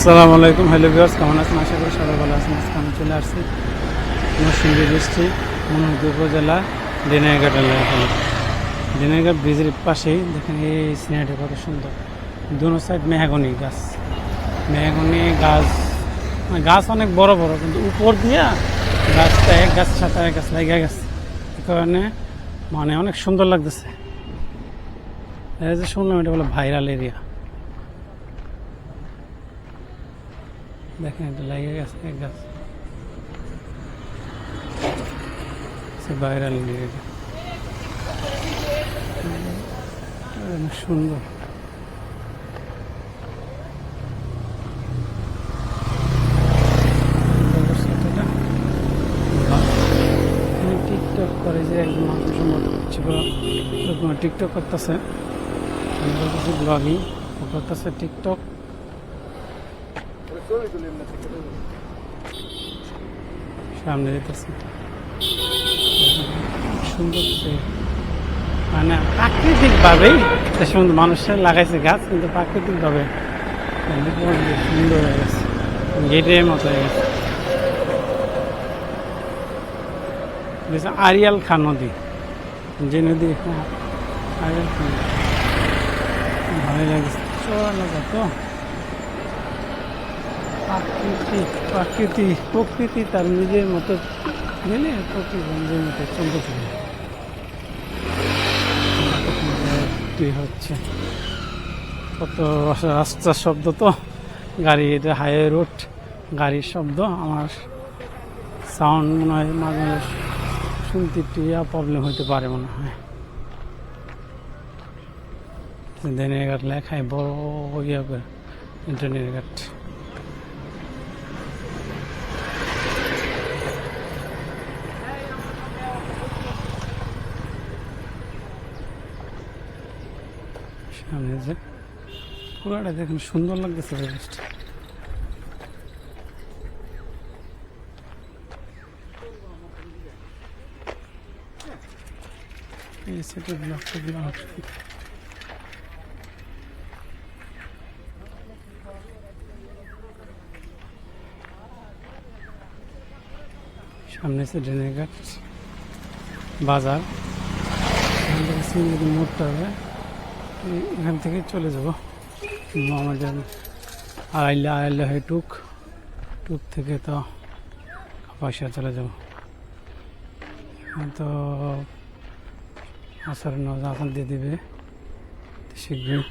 আসসালামু আলাইকুম। Hello viewers কেমন আছেন? আশা করি সবাই ভালো আছেন। আজকে আমি চলে আসছি নরসিংদী ডিস্ট্রিক্ট মনোহরদী উপজেলা দিনাইঘাট এলাকায়। দিনাইঘাট ব্রিজের পাশেই দেখেন এই সিনারিটা কত সুন্দর। দুনো সাইড মেহাগনি গাছ। মেহাগনি গাছ মানে গাছ অনেক বড় বড়, কিন্তু উপর দিয়া গাছটা এক গাছের সাথে এক গাছ লেগে গেছে। এ কারণে মানে অনেক সুন্দর লাগতেছে। এই যে শুনলাম এটা বলে ভাইরাল এরিয়া দেখেন এটা লেগে গেছে, এক গাছ। ভাইরাল অনেক সুন্দর। টিকটক করে যে একজন মানুষ টিকটক করতেছে। ব্লগিং করতেছে টিকটক সামনে যেতেছে। সুন্দর মানে প্রাকৃতিকভাবেই সুন্দর মানুষের লাগাইছে গাছ কিন্তু প্রাকৃতিকভাবে সুন্দর হয়ে গেছে গেটের মতো হয়ে গেছে। আরিয়াল খা নদী। যে নদী হ্যাঁ, আরিয়াল খা। ভালোই লাগছে। চড়ানো কত প্রাকৃতিক, প্রাকৃতি, প্রকৃতি তার নিজের মতো গেলে প্রকৃতি নিজের মতো থাকে হচ্ছে কত রাস্তার শব্দ তো? গাড়ি, এটা হাইওয়ে রোড, গাড়ির শব্দ, আমার সাউন্ড মনে হয় মাঝে শুনতে একটু প্রবলেম হতে পারে মনে হয়। দিনের ঘাট লেখায় বড় ইয়া করে ইন্টারনেট ঘাট। সামনে যে পুরাটা দেখুন, সুন্দর লাগতেছে পরিবেশটা এই সেটা ব্লকটা ব্লক সামনে সে ড্রেনের ঘাট, বাজার। মোড়টা হবে। এখান থেকে চলে যাব। আমাদের আড়াইলে আড়াইলে হয় টুক। টুক থেকে তো পয়সা চলে যাব। তো আসার নজা আসান দিয়ে দিবে। শীঘ্রই।